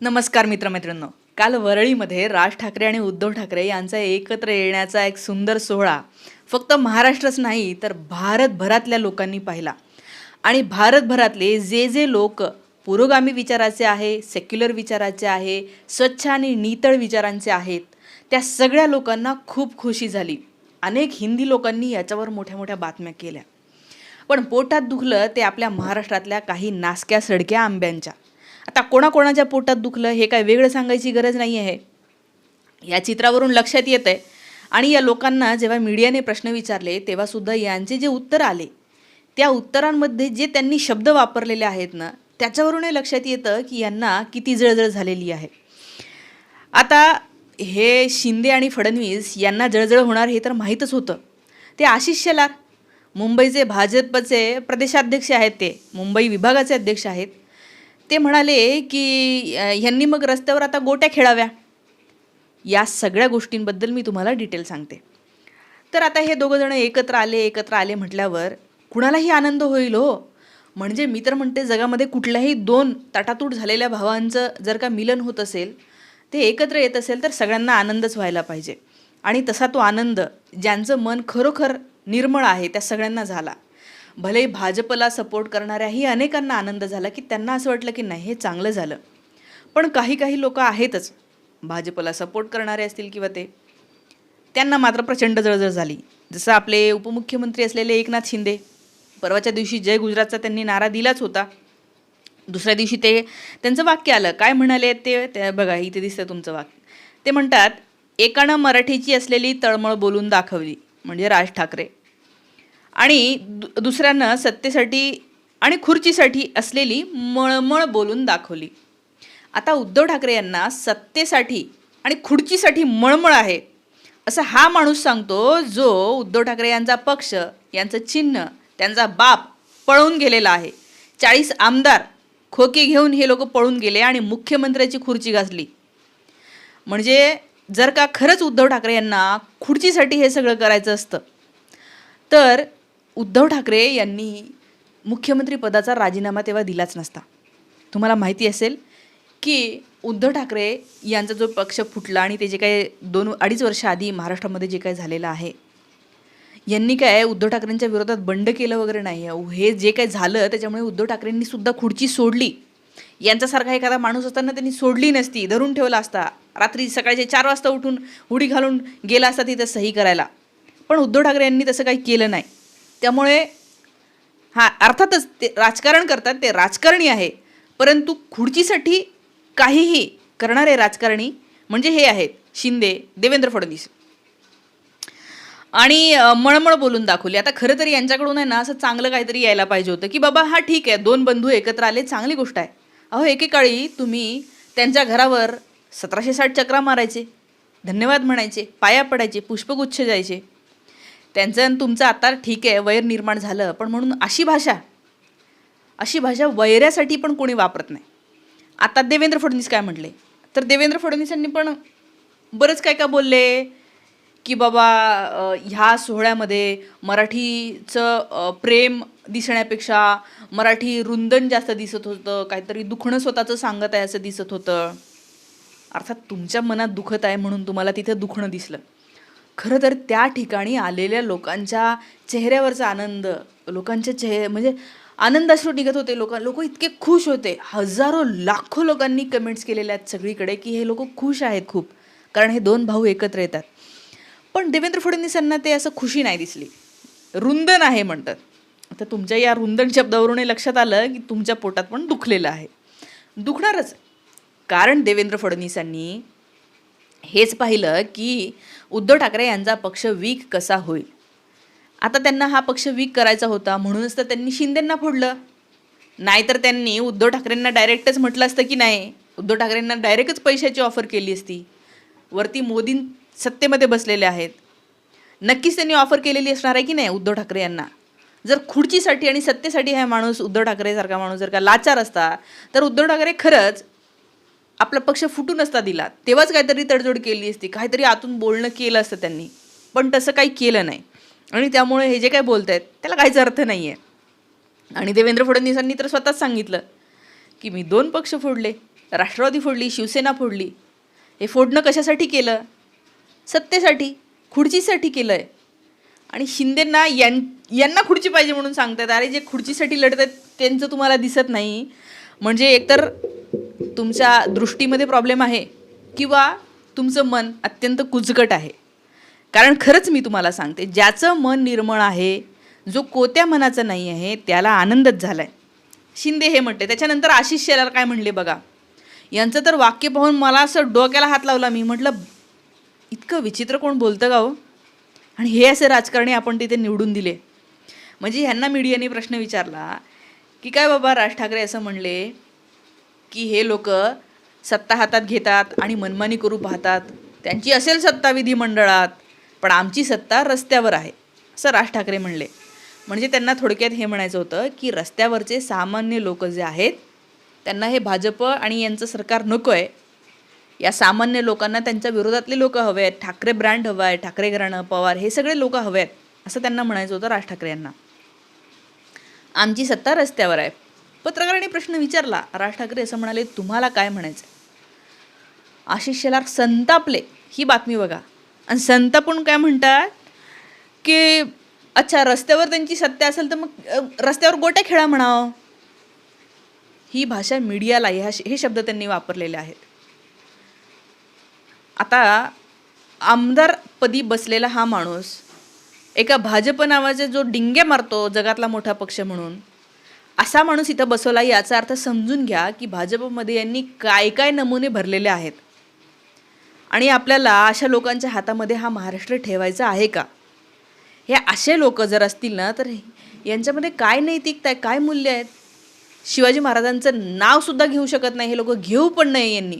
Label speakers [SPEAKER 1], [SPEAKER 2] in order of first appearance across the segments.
[SPEAKER 1] नमस्कार मित्रमैत्रिणींनो. काल वरळीमध्ये राज ठाकरे आणि उद्धव ठाकरे यांचा एकत्र येण्याचा एक सुंदर सोहळा फक्त महाराष्ट्रच नाही तर भारतभरातल्या लोकांनी पाहिला. आणि भारतभरातले जे जे लोक पुरोगामी विचाराचे आहे सेक्युलर विचाराचे आहे स्वच्छ आणि नितळ विचारांचे आहेत त्या सगळ्या लोकांना खूप खुशी झाली. अनेक हिंदी लोकांनी याच्यावर मोठ्या मोठ्या बातम्या केल्या. पण पोटात दुखलं ते आपल्या महाराष्ट्रातल्या काही नासक्या सडक्या आंब्यांच्या. आता कोणाकोणाच्या पोटात दुखलं हे काय वेगळं सांगायची गरज नाही आहे या चित्रावरून लक्षात येत आहे आणि या लोकांना जेव्हा मीडियाने प्रश्न विचारले तेव्हासुद्धा यांचे जे उत्तर आले त्या उत्तरांमध्ये जे त्यांनी शब्द वापरलेले आहेत ना त्याच्यावरून हे लक्षात येतं की यांना किती जळजळ झालेली आहे. आता हे शिंदे आणि फडणवीस यांना जळजळ होणार हे तर माहीतच होतं. ते आशिष शेलार मुंबईचे भाजपचे प्रदेशाध्यक्ष आहेत ते मुंबई विभागाचे अध्यक्ष आहेत. ते म्हणाले की ह्यांनी मग रस्त्यावर आता गोट्या खेळाव्या. या सगळ्या गोष्टींबद्दल मी तुम्हाला डिटेल सांगते. तर आता हे दोघं जण एकत्र आले एकत्र आले म्हटल्यावर कुणालाही आनंद होईल हो. म्हणजे मी तर म्हणते जगामध्ये कुठल्याही दोन तटातूट झालेल्या भावांचं जर का मिलन होत असेल ते एकत्र येत असेल तर सगळ्यांना आनंदच व्हायला पाहिजे. आणि तसा तो आनंद ज्यांचं मन खरोखर निर्मळ आहे त्या सगळ्यांना झाला. भले भाजपला सपोर्ट करणाऱ्याही अनेकांना आनंद झाला की त्यांना असं वाटलं की नाही हे चांगलं झालं. पण काही काही लोक आहेतच भाजपला सपोर्ट करणारे असतील किंवा ते. त्यांना मात्र प्रचंड जळजळ झाली. जसं आपले उपमुख्यमंत्री असलेले एकनाथ शिंदे परवाच्या दिवशी जय गुजरातचा त्यांनी नारा दिलाच होता. दुसऱ्या दिवशी ते त्यांचं वाक्य आलं. काय म्हणाले ते बघा इथे दिसतं तुमचं वाक्य. ते म्हणतात एकानं मराठीची असलेली तळमळ बोलून दाखवली म्हणजे राज ठाकरे. आणि दु दुसऱ्यानं सत्तेसाठी आणि खुर्चीसाठी असलेली मळमळ बोलून दाखवली. आता उद्धव ठाकरे यांना सत्तेसाठी आणि खुर्चीसाठी मळमळ आहे असं हा माणूस सांगतो जो उद्धव ठाकरे यांचा पक्ष यांचं चिन्ह त्यांचा बाप पळून गेलेला आहे. चाळीस आमदार खोके घेऊन हे लोक पळून गेले आणि मुख्यमंत्र्याची खुर्ची गाजली म्हणजे जर का खरंच उद्धव ठाकरे यांना खुर्चीसाठी हे सगळं करायचं असतं तर उद्धव ठाकरे यांनी मुख्यमंत्री पदाचा राजीनामा तेव्हा दिलाच नसता. तुम्हाला माहिती असेल की उद्धव ठाकरे यांचा जो पक्ष फुटला आणि ते जे काही दोन अडीच वर्ष आधी महाराष्ट्रामध्ये जे काही झालेलं आहे यांनी काय उद्धव ठाकरेंच्या विरोधात बंड केलं वगैरे नाही हे जे काही झालं त्याच्यामुळे उद्धव ठाकरेंनी सुद्धा खुर्ची सोडली. यांच्यासारखा एखादा माणूस असताना त्यांनी सोडली नसती धरून ठेवला असता. रात्री सकाळचे चार वाजता उठून उडी घालून गेला असता तिथं सही करायला. पण उद्धव ठाकरे यांनी तसं काही केलं नाही. त्यामुळे हां अर्थातच ते राजकारण करतात ते राजकारणी आहे. परंतु खुर्चीसाठी काहीही करणारे राजकारणी म्हणजे हे आहेत शिंदे देवेंद्र फडणवीस. आणि मळमळ बोलून दाखवली. आता खरं तरी यांच्याकडून आहे ना असं चांगलं काहीतरी यायला पाहिजे होतं की बाबा हा ठीक आहे दोन बंधू एकत्र आले चांगली गोष्ट आहे. अहो एकेकाळी तुम्ही त्यांच्या घरावर सतराशे साठ चक्रा मारायचे धन्यवाद म्हणायचे पाया पडायचे पुष्पगुच्छ जायचे. त्यांचं आणि तुमचं आता ठीक आहे वैर निर्माण झालं. पण म्हणून अशी भाषा अशी भाषा वैऱ्यासाठी पण कोणी वापरत नाही. आता देवेंद्र फडणवीस काय म्हटले? तर देवेंद्र फडणवीसांनी पण बरंच काय का बोलले? की बाबा ह्या सोहळ्यामध्ये मराठीचं प्रेम दिसण्यापेक्षा मराठी रुंदन जास्त दिसत होतं. काहीतरी दुखणं स्वतःचं सांगत आहे असं दिसत होतं. अर्थात तुमच्या मनात दुखत आहे म्हणून तुम्हाला तिथं दुखणं दिसलं. खरं तर त्या ठिकाणी आलेल्या लोकांच्या चेहऱ्यावरचा आनंद लोकांच्या चेहरे म्हणजे आनंदाश्रू निघत होते. लोक लोक इतके खुश होते. हजारो लाखो लोकांनी कमेंट्स केलेल्या आहेत सगळीकडे की हे लोक खुश आहेत खूप. कारण हे दोन भाऊ एकत्र येतात. पण देवेंद्र फडणवीसांना ते असं खुशी नाही दिसली. रुंदन आहे म्हणतात. आता तुमच्या या रुंदन शब्दावरून लक्षात आलं की तुमच्या पोटात पण दुखलेलं आहे. दुखणारच. कारण देवेंद्र फडणवीसांनी हेच पाहिलं की उद्धव ठाकरे यांचा पक्ष वीक कसा होईल? आता त्यांना हा पक्ष वीक करायचा होता म्हणूनच तर त्यांनी शिंदेंना फोडलं. नाहीतर त्यांनी उद्धव ठाकरेंना डायरेक्टच म्हटलं असतं की नाही? उद्धव ठाकरेंना डायरेक्टच पैशाची ऑफर केली असती. वरती मोदी सत्तेमध्ये बसलेले आहेत. नक्कीच त्यांनी ऑफर केलेली असणार आहे की नाही उद्धव ठाकरे यांना? जर खुर्चीसाठी आणि सत्तेसाठी हा माणूस उद्धव ठाकरेसारखा माणूस जर का लाचार असता तर उद्धव ठाकरे खरंच आपला पक्ष फुटून असता दिला. तेव्हाच काहीतरी तडजोड केली असती. काहीतरी आतून बोलणं केलं असतं त्यांनी. पण तसं काही केलं नाही. आणि त्यामुळे हे जे काय बोलत आहेत त्याला काहीच अर्थ नाही आहे आणि देवेंद्र फडणवीसांनी तर स्वतःच सांगितलं की मी दोन पक्ष फोडले. राष्ट्रवादी फोडली शिवसेना फोडली. हे फोडणं कशासाठी केलं? सत्तेसाठी खुर्चीसाठी केलं आहे आणि शिंदेंना यां यांना खुर्ची पाहिजे म्हणून सांगतात अरे जे खुर्चीसाठी लढत आहेत त्यांचं तुम्हाला दिसत नाही. म्हणजे एकतर तुमच्या दृष्टीमध्ये प्रॉब्लेम आहे किंवा तुमचं मन अत्यंत कुचकट आहे. कारण खरंच मी तुम्हाला सांगते ज्याचं मन निर्मळ आहे जो कोत्या मनाचा नाही आहे त्याला आनंदच झाला आहे शिंदे हे म्हणते त्याच्यानंतर आशिष शेलार काय म्हणले बघा यांचं तर वाक्य पाहून मला असं डोक्याला हात लावला मी म्हटलं इतकं विचित्र कोण बोलतं का हो? आणि हे असे राजकारणी आपण तिथे निवडून दिले. म्हणजे ह्यांना मीडियाने प्रश्न विचारला की काय बाबा राज ठाकरे असं म्हणले की हे लोक सत्ता हातात घेतात आणि मनमानी करू पाहतात. त्यांची असेल सत्ता विधिमंडळात पण आमची सत्ता रस्त्यावर आहे असं राज ठाकरे म्हणले. म्हणजे त्यांना थोडक्यात हे म्हणायचं होतं की रस्त्यावरचे सामान्य लोक जे आहेत त्यांना हे भाजप आणि यांचं सरकार नको आहे या सामान्य लोकांना त्यांच्या विरोधातले लोक हवे आहेत ठाकरे ब्रँड हवा आहे ठाकरे घराणं पवार हे सगळे लोक हवे आहेत असं त्यांना म्हणायचं होतं राज ठाकरे यांना. आमची सत्ता रस्त्यावर आहे. पत्रकारांनी प्रश्न विचारला. राज ठाकरे असं म्हणाले तुम्हाला काय म्हणायचं आशिष शेलार संतापले. ही बातमी बघा. आणि संतापून काय म्हणतात? की अच्छा रस्त्यावर त्यांची सत्ता असेल तर मग रस्त्यावर गोट्या खेळा म्हणावं. ही भाषा मीडियाला ह्या हे शब्द त्यांनी वापरलेले आहेत. आता आमदारपदी बसलेला हा माणूस एका भाजप नावाचे जो डिंगे मारतो जगातला मोठा पक्ष म्हणून असा माणूस इथं बसवला याचा अर्थ समजून घ्या की भाजपमध्ये यांनी काय काय नमुने भरलेले आहेत. आणि आपल्याला अशा लोकांच्या हातामध्ये हा महाराष्ट्र ठेवायचा आहे का? हे असे लोक जर असतील ना तर यांच्यामध्ये काय नैतिकता आहे काय मूल्य आहेत? शिवाजी महाराजांचं नावसुद्धा घेऊ शकत नाही हे लोक घेऊ पण नाही यांनी.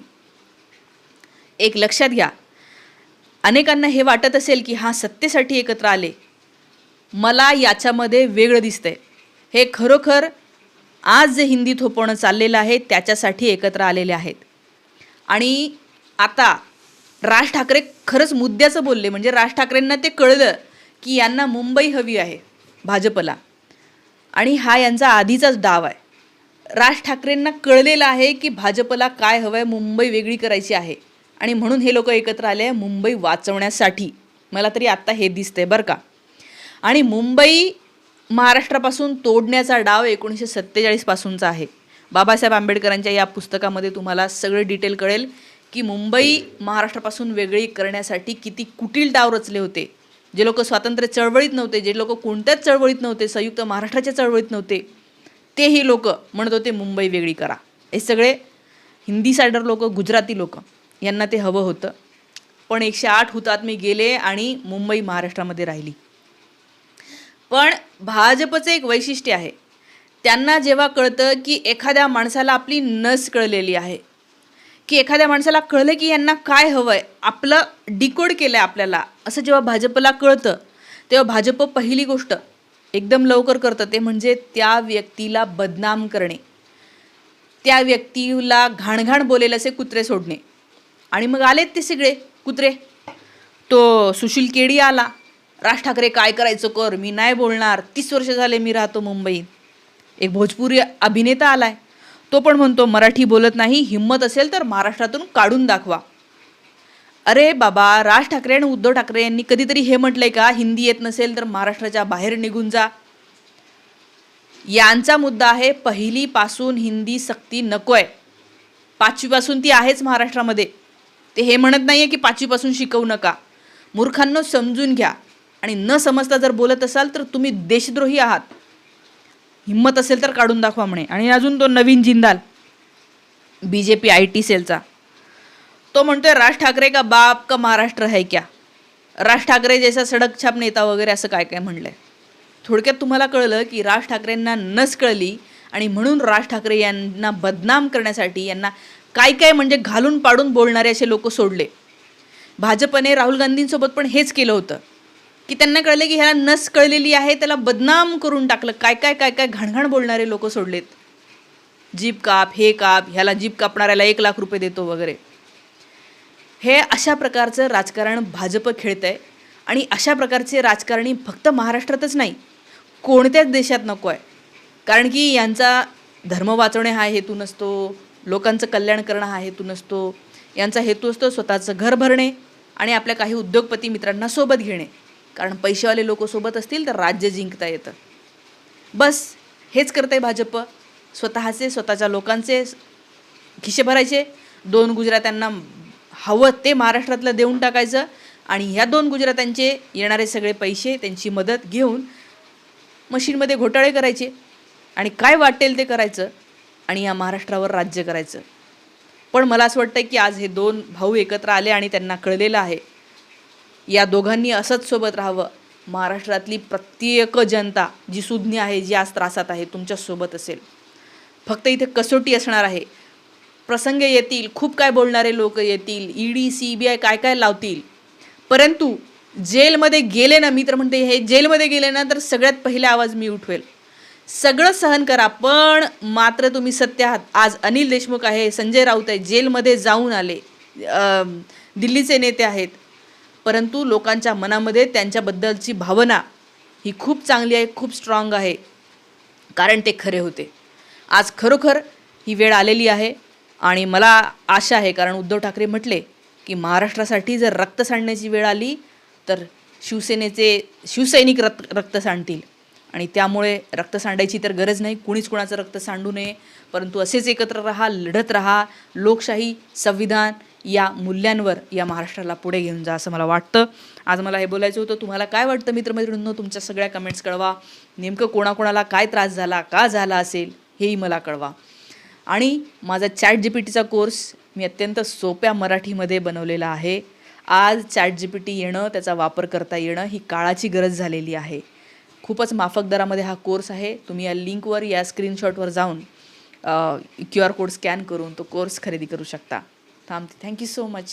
[SPEAKER 1] एक लक्षात घ्या. अनेकांना हे वाटत असेल की हा सत्तेसाठी एकत्र आले. मला याच्यामध्ये वेगळं दिसतंय. हे खरोखर आज जे हिंदी थोपवणं चाललेलं आहे त्याच्यासाठी एकत्र आलेले आहेत. आणि आता राज ठाकरे खरंच मुद्द्याचं बोलले म्हणजे राज ठाकरेंना ते कळलं की यांना मुंबई हवी आहे भाजपला. आणि हा यांचा आधीचाच डाव आहे. राज ठाकरेंना कळलेलं आहे की भाजपला काय हवं आहे मुंबई वेगळी करायची आहे. आणि म्हणून हे लोक एकत्र आले आहे मुंबई वाचवण्यासाठी. मला तरी आत्ता हे दिसतंय बरं का. आणि मुंबई महाराष्ट्रापासून तोडण्याचा डाव एकोणीसशे सत्तेचाळीसपासूनचा आहे. बाबासाहेब आंबेडकरांच्या या पुस्तकामध्ये तुम्हाला सगळे डिटेल कळेल की मुंबई महाराष्ट्रापासून वेगळी करण्यासाठी किती कुटील डाव रचले होते. जे लोक स्वातंत्र्य चळवळीत नव्हते जे लोक कोणत्याच चळवळीत नव्हते संयुक्त महाराष्ट्राच्या चळवळीत नव्हते तेही लोक म्हणत होते मुंबई वेगळी करा. हे सगळे हिंदी सायडर लोक गुजराती लोक. यांना ते हवं होतं. पण एकशे आठ हुतात्मे गेले आणि मुंबई महाराष्ट्रामध्ये राहिली. पण भाजपचं एक वैशिष्ट्य आहे. त्यांना जेव्हा कळतं की एखाद्या माणसाला आपली नस कळलेली आहे की एखाद्या माणसाला कळलं की यांना काय हवं आहे आपलं डिकोड केलं आहे आपल्याला असं जेव्हा भाजपला कळतं तेव्हा भाजप पहिली गोष्ट एकदम लवकर करतं ते म्हणजे त्या व्यक्तीला बदनाम करणे. त्या व्यक्तीला घाणघाण बोलेल असे कुत्रे सोडणे. आणि मग आलेत ते सगळे. कुत्रे. तो सुशील केडी आला. राज ठाकरे काय करायचं कर? मी नाही बोलणार. तीस वर्ष झाले मी राहतो मुंबईत एक भोजपुरी अभिनेता आला आहे तो पण म्हणतो मराठी बोलत नाही. हिंमत असेल तर महाराष्ट्रातून काढून दाखवा. अरे बाबा राज ठाकरे आणि उद्धव ठाकरे यांनी कधीतरी हे म्हटलंय का? हिंदी येत नसेल तर महाराष्ट्राच्या बाहेर निघून जा. यांचा मुद्दा आहे पहिलीपासून हिंदी सक्ती नको आहे पाचवीपासून ती आहेच महाराष्ट्रामध्ये. ते हे म्हणत नाही आहे की पाचवीपासून शिकवू नका. मूर्खांनो समजून घ्या. आणि न समजता जर बोलत असाल तर तुम्ही देशद्रोही आहात. हिंमत असेल तर काढून दाखवा म्हणे. आणि अजून तो नवीन Jindal B J P I T सेलचा. तो म्हणतोय राज ठाकरे का बाप का महाराष्ट्र है क्या? राज ठाकरे जैसा सडक छाप नेता वगैरे असं काय काय म्हणलं आहे थोडक्यात तुम्हाला कळलं की राज ठाकरेंना नस कळली आणि म्हणून राज ठाकरे यांना बदनाम करण्यासाठी यांना काय काय म्हणजे घालून पाडून बोलणारे असे लोक सोडले. भाजपने राहुल गांधींसोबत पण हेच केलं होतं. की त्यांना कळलं की ह्याला नस कळलेली आहे त्याला बदनाम करून टाकलं. काय काय काय काय घाणघाण बोलणारे लोक सोडलेत. जीप काप हे काप ह्याला जीप कापणाऱ्याला एक लाख रुपये देतो वगैरे. हे अशा प्रकारचं राजकारण भाजप खेळत आहे आणि अशा प्रकारचे राजकारणी फक्त महाराष्ट्रातच नाही कोणत्याच देशात नको आहे. कारण की यांचा धर्म वाचवणे हा हेतू नसतो लोकांचं कल्याण करणं हा हेतू नसतो. यांचा हेतू असतो स्वतःचं घर भरणे आणि आपल्या काही उद्योगपती मित्रांना सोबत घेणे. कारण पैसेवाले लोक सोबत असतील तर राज्य जिंकता येतं. बस हेच करते भाजप. स्वतःचे स्वतःच्या लोकांचे खिशे भरायचे. दोन गुजरात्यांना हवं ते महाराष्ट्रातलं देऊन टाकायचं आणि ह्या दोन गुजरात्यांचे येणारे सगळे पैसे त्यांची मदत घेऊन मशीनमध्ये घोटाळे करायचे. आणि काय वाटेल ते करायचं? आणि या महाराष्ट्रावर राज्य करायचं. पण मला असं वाटतं की आज हे दोन भाऊ एकत्र आले आणि त्यांना कळलेलं आहे या दोघांनी असंच सोबत राहावं. महाराष्ट्रातली प्रत्येक जनता जी सुज्ञ आहे जी आज त्रासात आहे तुमच्यासोबत असेल. फक्त इथे कसोटी असणार आहे. प्रसंग येतील खूप काय बोलणारे लोक येतील ईडी सी बी आय काय काय लावतील. परंतु जेलमध्ये गेले ना मी तर म्हणते हे जेलमध्ये गेले ना तर सगळ्यात पहिले आवाज मी उठवेल. सगळं सहन करा पण मात्र तुम्ही सत्य आहात. आज अनिल देशमुख आहे संजय राऊत आहे जेलमध्ये जाऊन आले. दिल्लीचे नेते आहेत. परंतु लोकांच्या मनामध्ये त्यांच्याबद्दलची भावना ही खूप चांगली आहे खूप स्ट्रॉंग आहे. कारण ते खरे होते. आज खरोखर ही वेळ आलेली आहे आणि मला आशा आहे कारण उद्धव ठाकरे म्हटले की महाराष्ट्रासाठी जर रक्त सांडण्याची वेळ आली तर शिवसेनेचे शिवसैनिक रक्त रक्त सांडतील. आणि त्यामुळे रक्त सांडायची तर गरज नाही. कुणीच कुणाचं रक्त सांडू नये. परंतु असेच एकत्र राहा लढत राहा. लोकशाही संविधान या मूल्यांवर या महाराष्ट्राला पुढे घेऊन जा असं मला वाटतं. आज मला हे बोलायचं होतं. तुम्हाला काय वाटतं मित्रमैत्रिणींनो? तुमच्या सगळ्या कमेंट्स कळवा. नेमकं कोणाकोणाला काय त्रास झाला का झाला असेल हेही मला कळवा. आणि माझा चॅट जी पी टीचा कोर्स मी अत्यंत सोप्या मराठीमध्ये बनवलेला आहे. आज चॅट जी पी टी येणं त्याचा वापर करता येणं ही काळाची गरज झालेली आहे. खूपच माफक दरामध्ये हा कोर्स आहे. तुम्ही या लिंकवर या स्क्रीनशॉटवर जाऊन क्यू आर कोड स्कॅन करून तो कोर्स खरेदी करू शकता. थांबते थँक्यू सो मच.